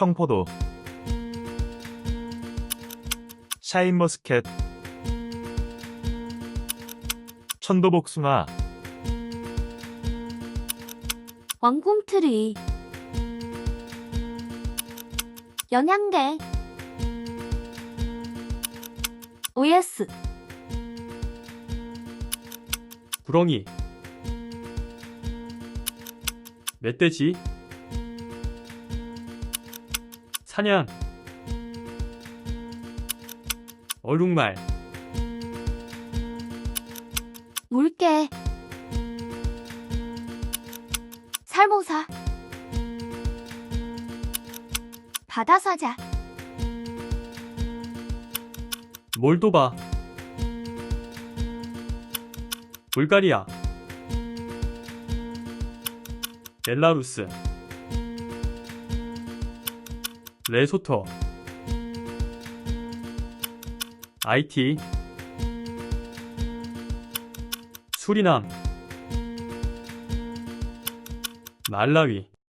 청포도 샤인머스켓 천도복숭아 왕꿈트리 영양제 OS 구렁이 멧돼지 사냥 얼룩말. 물개. 살모사. 바다사자. 몰도바. 불가리아. 벨라루스 레소토 아이티. 수리남. 말라위